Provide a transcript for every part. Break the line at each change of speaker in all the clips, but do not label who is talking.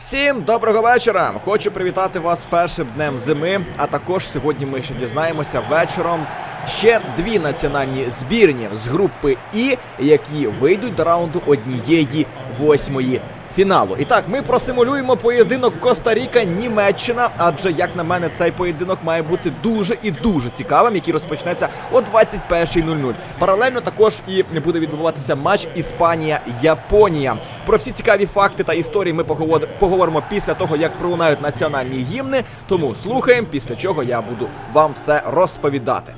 Всім доброго вечора! Хочу привітати вас першим днем зими. А також сьогодні ми ще дізнаємося вечором ще дві національні збірні з групи І, які вийдуть до раунду однієї восьмої фіналу. І так, ми просимулюємо поєдинок Коста-Ріка Німеччина. Адже, як на мене, цей поєдинок має бути дуже і дуже цікавим, який розпочнеться о 21.00. Паралельно також і буде відбуватися матч Іспанія-Японія. Про всі цікаві факти та історії ми поговоримо після того, як пролунають національні гімни. Тому слухаємо, після чого я буду вам все розповідати.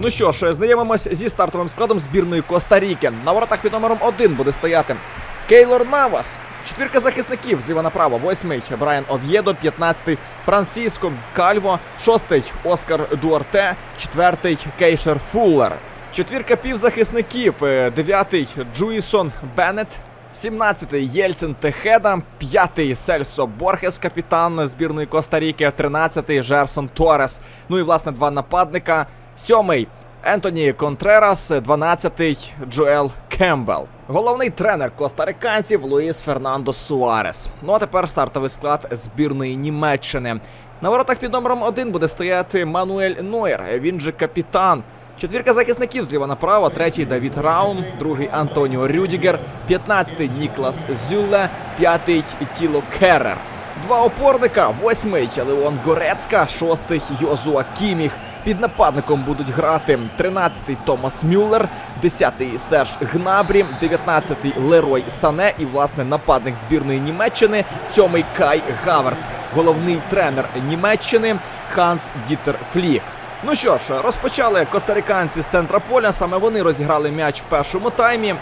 Ну що ж, знайомимось зі стартовим складом збірної Коста-Ріки. На воротах під номером 1 буде стояти Кейлор Навас. Четвірка захисників зліва направо. Восьмий Брайан Ов'єдо, 15-й Франциско Кальво, шостий Оскар Дуарте, четвертий Кейшер Фуллер. Четвірка півзахисників. е, Дев'ятий Джуїсон Беннет. 17-й Єльцин Техеда, 5-й Сельсо Борхес, капітан збірної Коста-Ріки, 13-й Жерсон Торес. Ну і власне два нападника. 7-й Ентоні Контрерас, 12-й Джоел Кембел. Головний тренер костариканців Луїс Фернандо Суарес. Ну а тепер стартовий склад збірної Німеччини. На воротах під номером 1 буде стояти Мануель Нойер, він же капітан. Четвірка захисників зліва направо, третій Давід Раум, другий Антоніо Рюдігер, 15-й Ніклас Зюле, п'ятий Тіло Керрер. Два опорника, восьмий Леон Горецька, шостий Йозуа Кіміх. Під нападником будуть грати 13-й Томас Мюллер, 10-й Серж Гнабрі, 19-й Лерой Сане і власне нападник збірної Німеччини, 7-й Кай Гаверц, головний тренер Німеччини Ханс Дітер Флік. Ну що ж, розпочали костариканці з центра поля. Саме вони розіграли м'яч в першому таймі.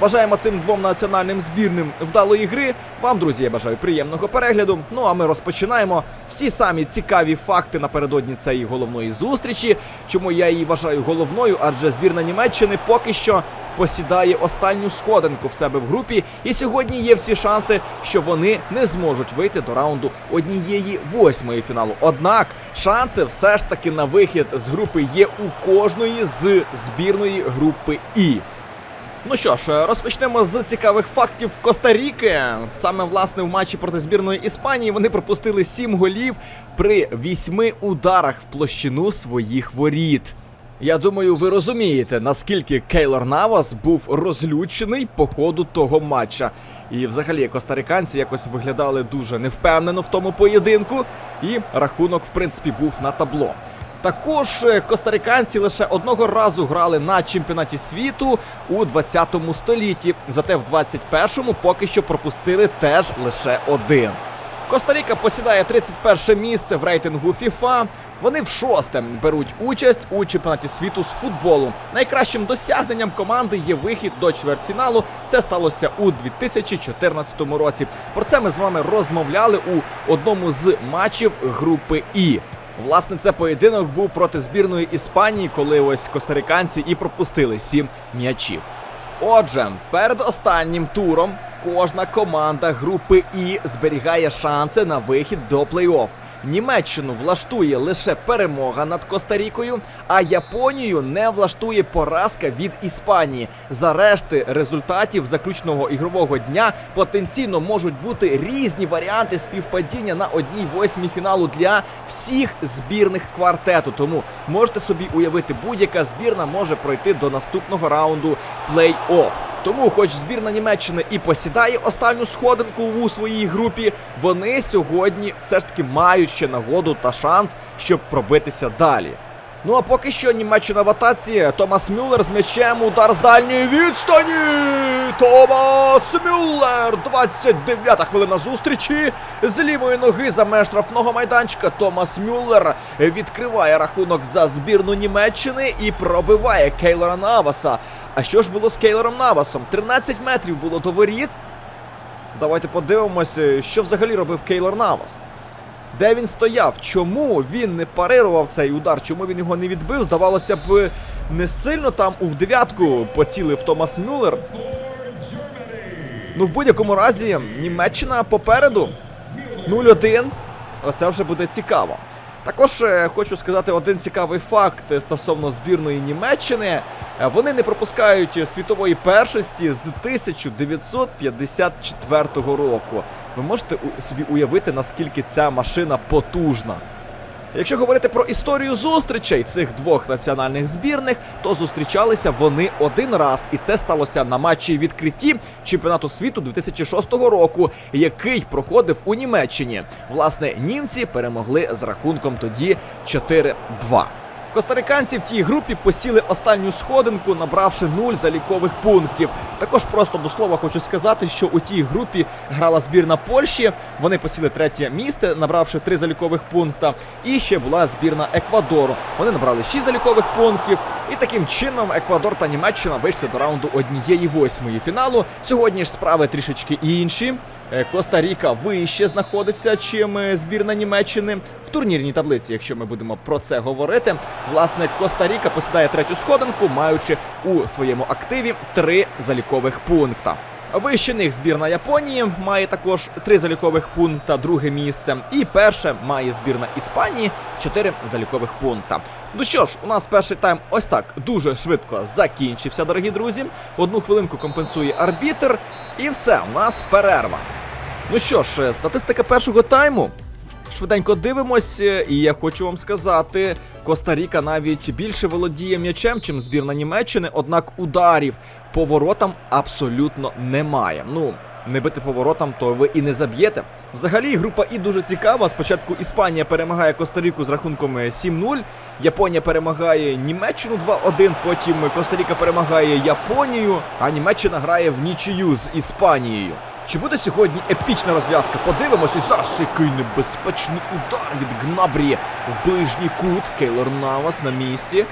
Бажаємо цим двом національним збірним вдалої гри. Вам, друзі, я бажаю приємного перегляду. Ну а ми розпочинаємо всі самі цікаві факти напередодні цієї головної зустрічі. Чому я її вважаю головною? Адже збірна Німеччини поки що посідає останню сходинку в себе в групі, і сьогодні є всі шанси, що вони не зможуть вийти до раунду однієї восьмої фіналу. Однак шанси все ж таки на вихід з групи є у кожної з збірної групи І. Ну що ж, розпочнемо з цікавих фактів Коста-Ріки. Саме власне в матчі проти збірної Іспанії вони пропустили 7 голів при 8 ударах в площину своїх воріт. Я думаю, ви розумієте, наскільки Кейлор Навас був розлючений по ходу того матча. І взагалі костариканці якось виглядали дуже невпевнено в тому поєдинку, і рахунок, в принципі, був на табло. Також е, костариканці лише одного разу грали на чемпіонаті світу у 20 столітті, зате в 21-му поки що пропустили теж лише один. Коста-Ріка посідає 31 місце в рейтингу FIFA. Вони в шосте беруть участь у чемпіонаті світу з футболу. Найкращим досягненням команди є вихід до чвертьфіналу. Це сталося у 2014 році. Про це ми з вами розмовляли у одному з матчів групи І. Власне, це поєдинок був проти збірної Іспанії, коли ось костариканці і пропустили сім м'ячів. Отже, перед останнім туром кожна команда групи І зберігає шанси на вихід до плей-офф. Німеччину влаштує лише перемога над Коста-Рікою, а Японію не влаштує поразка від Іспанії. За решти результатів заключного ігрового дня потенційно можуть бути різні варіанти співпадіння на одній восьмій фіналу для всіх збірних квартету. Тому можете собі уявити, будь-яка збірна може пройти до наступного раунду плей-офф. Тому, хоч збірна Німеччини і посідає останню сходинку у своїй групі, вони сьогодні все ж таки мають ще нагоду та шанс, щоб пробитися далі. Ну а поки що Німеччина в атаці. Томас Мюллер з м'ячем, удар з дальньої відстані. Томас Мюллер! 29-та хвилина зустрічі. З лівої ноги за меж штрафного майданчика Томас Мюллер відкриває рахунок за збірну Німеччини і пробиває Кейлора Наваса. А що ж було з Кейлором Навасом? 13 метрів було до воріт. Давайте подивимося, що взагалі робив Кейлор Навас. Де він стояв? Чому він не парирував цей удар? Чому він його не відбив? Здавалося б, не сильно там у дев'ятку поцілив Томас Мюллер. Ну, в будь-якому разі, Німеччина попереду. 0-1. Оце вже буде цікаво. Також е, хочу сказати один цікавий факт е, стосовно збірної Німеччини. Е, Вони не пропускають світової першості з 1954 року. Ви можете собі уявити, наскільки ця машина потужна. Якщо говорити про історію зустрічей цих двох національних збірних, то зустрічалися вони один раз, і це сталося на матчі відкритті чемпіонату світу 2006 року, який проходив у Німеччині. Власне, німці перемогли з рахунком тоді 4-2. Костариканці в тій групі посіли останню сходинку, набравши нуль залікових пунктів. Також просто до слова хочу сказати, що у тій групі грала збірна Польщі. Вони посіли третє місце, набравши три залікових пункта. І ще була збірна Еквадору. Вони набрали шість залікових пунктів. І таким чином Еквадор та Німеччина вийшли до раунду однієї восьмої фіналу. Сьогодні ж справи трішечки інші. Е, Коста-Ріка вище знаходиться, чим е, збірна Німеччини в турнірній таблиці. Якщо ми будемо про це говорити, власне, Коста-Ріка посідає третю сходинку, маючи у своєму активі три залікових пункта. Вище них збірна Японії має також три залікових пункта, друге місце. І перше має збірна Іспанії чотири залікових пункта. Ну що ж, у нас перший тайм ось так дуже швидко закінчився, дорогі друзі. Одну хвилинку компенсує арбітр, і все, у нас перерва. Ну що ж, е, статистика першого тайму. Швиденько дивимось, е, і я хочу вам сказати, Коста-Ріка навіть більше володіє м'ячем, чим збірна Німеччини, однак ударів по воротам абсолютно немає. Ну, не бити по воротам, то ви і не заб'єте. Взагалі, група І дуже цікава. Спочатку Іспанія перемагає Коста-Ріку з рахунком е, 7-0. Японія перемагає Німеччину 2-1. Потім Коста-Ріка перемагає Японію, а Німеччина грає в нічию з Іспанією. Чи буде сьогодні епічна розв'язка? Подивимося. І зараз який небезпечний удар від Гнабрі в ближній кут. Кейлор Навас на місці.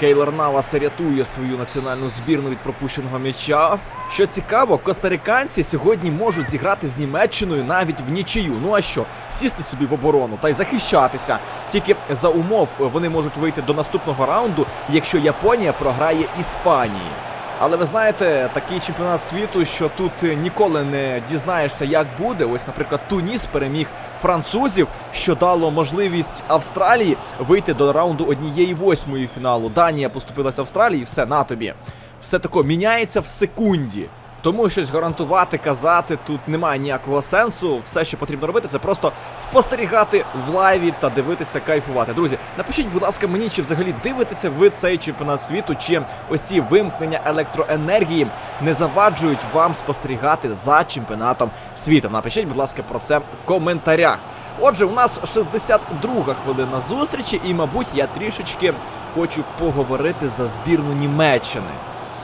Кейлор Навас рятує свою національну збірну від пропущеного м'яча. Що цікаво, костариканці сьогодні можуть зіграти з Німеччиною навіть в нічию. Ну а що, сісти собі в оборону та й захищатися. Тільки за умов вони можуть вийти до наступного раунду, якщо Японія програє Іспанії. Але ви знаєте, такий чемпіонат світу, що тут ніколи не дізнаєшся, як буде. Ось, наприклад, Туніс переміг французів, що дало можливість Австралії вийти до раунду однієї восьмої фіналу. Данія поступилася Австралії, і все на тобі. Все тако міняється в секунді. Тому щось гарантувати, казати тут немає ніякого сенсу. Все, що потрібно робити, це просто спостерігати в лайві та дивитися, кайфувати. Друзі, напишіть, будь ласка, мені, чи взагалі дивитеся ви цей чемпіонат світу, чи ось ці вимкнення електроенергії не заваджують вам спостерігати за чемпіонатом світу. Напишіть, будь ласка, про це в коментарях. Отже, у нас 62 хвилина зустрічі, і, мабуть, я трішечки хочу поговорити за збірну Німеччини.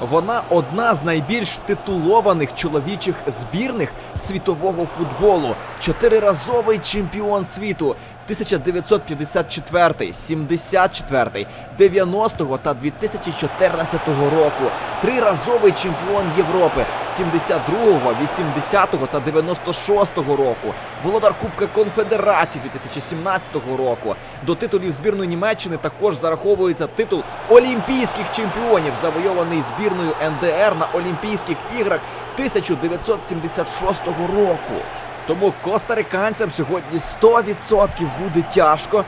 Вона одна з найбільш титулованих чоловічих збірних світового футболу, чотириразовий чемпіон світу 1954, 74, 90 та 2014 року, триразовий чемпіон Європи 72, 80 та 96 року, володар Кубка Конфедерації 2017 року. До титулів збірної Німеччини також зараховується титул Олімпійських чемпіонів, завойований збірною НДР на Олімпійських іграх 1976 року. Тому костариканцям сьогодні 100% буде тяжко,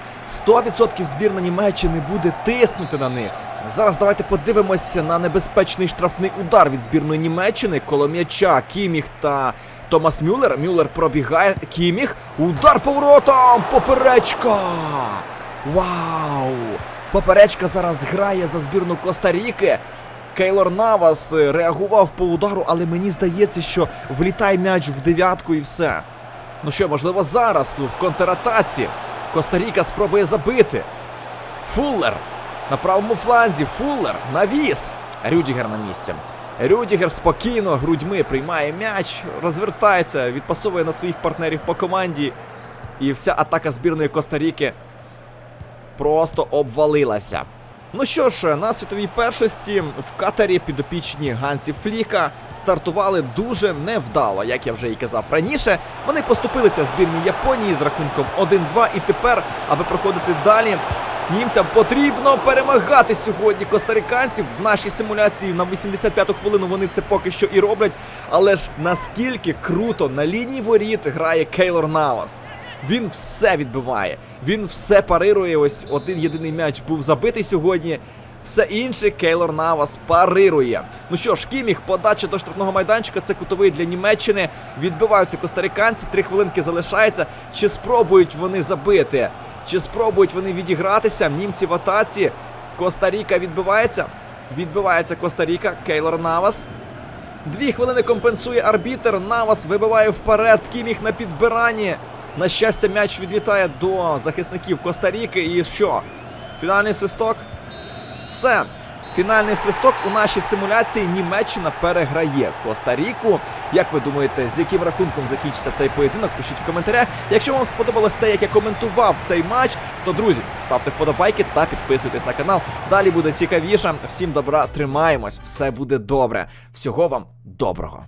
100% збірна Німеччини буде тиснути на них. Зараз давайте подивимося на небезпечний штрафний удар від збірної Німеччини коло м'яча Кіміх та Томас Мюллер. Мюллер пробігає Кіміх. Удар поворотом! Поперечка! Вау! Поперечка зараз грає за збірну Коста-Ріки. Кейлор Навас е, реагував по удару, але мені здається, що влітає м'яч в дев'ятку і все. Ну що, можливо, зараз в контратаці Коста-Ріка спробує забити. Фуллер на правому фланзі. Фуллер навіс. Рюдігер на місці. Рюдігер спокійно грудьми приймає м'яч, розвертається, відпасовує на своїх партнерів по команді. І вся атака збірної Коста-Ріки просто обвалилася. Ну що ж, на світовій першості в Катарі підопічні Гансі Фліка стартували дуже невдало, як я вже і казав раніше. Вони поступилися збірні Японії з рахунком 1-2, і тепер, аби проходити далі, німцям потрібно перемагати сьогодні костариканців. В нашій симуляції на 85-ту хвилину вони це поки що і роблять. Але ж наскільки круто на лінії воріт грає Кейлор Навас. Він все відбиває, він все парирує. Ось один єдиний м'яч був забитий сьогодні. Все інше Кейлор Навас парирує. Ну що ж, Кіміх, подача до штрафного майданчика, це кутовий для Німеччини. Відбиваються костариканці, три хвилинки залишається. Чи спробують вони забити? Чи спробують вони відігратися? Німці в атаці. Коста-Ріка відбивається. Відбивається Коста-Ріка, Кейлор Навас. Дві хвилини компенсує арбітер. Навас вибиває вперед. Кіміх на підбиранні. На щастя, м'яч відлітає до захисників Коста-Ріки. І що? Фінальний свисток. Все. Фінальний свисток у нашій симуляції Німеччина переграє Коста-Ріку. Як ви думаєте, з яким рахунком закінчиться цей поєдинок? Пишіть в коментарях. Якщо вам сподобалось те, як я коментував цей матч, то друзі, ставте вподобайки та підписуйтесь на канал. Далі буде цікавіше. Всім добра, тримаємось, все буде добре. Всього вам доброго.